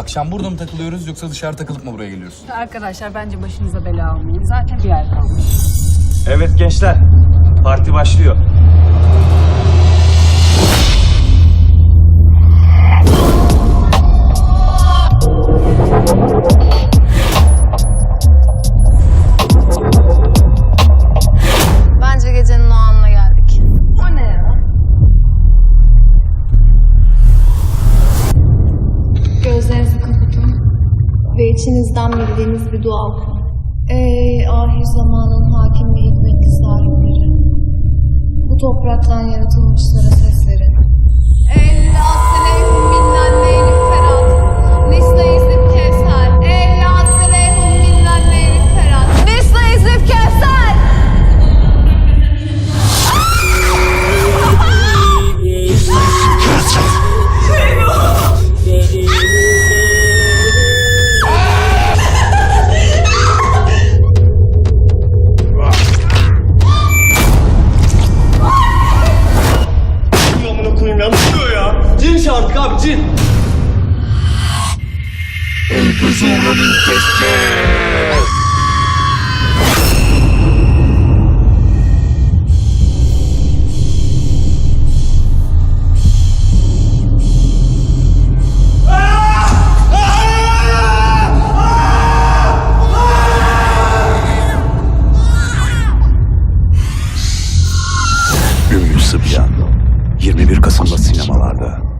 akşam burada mı takılıyoruz yoksa dışarı takılıp mı buraya geliyoruz? Arkadaşlar bence başınıza bela almayın. Zaten bir yer kalmış. Evet gençler, parti başlıyor. Ve içinizden bildiğiniz bir dua okuyun. Ey ahir zamanın hakim ve hikmetli sahipleri. Bu topraktan yaratılmışlara çağırdık abi cin. Ünlü Sıbyan 21 Kasım'da sinemalarda.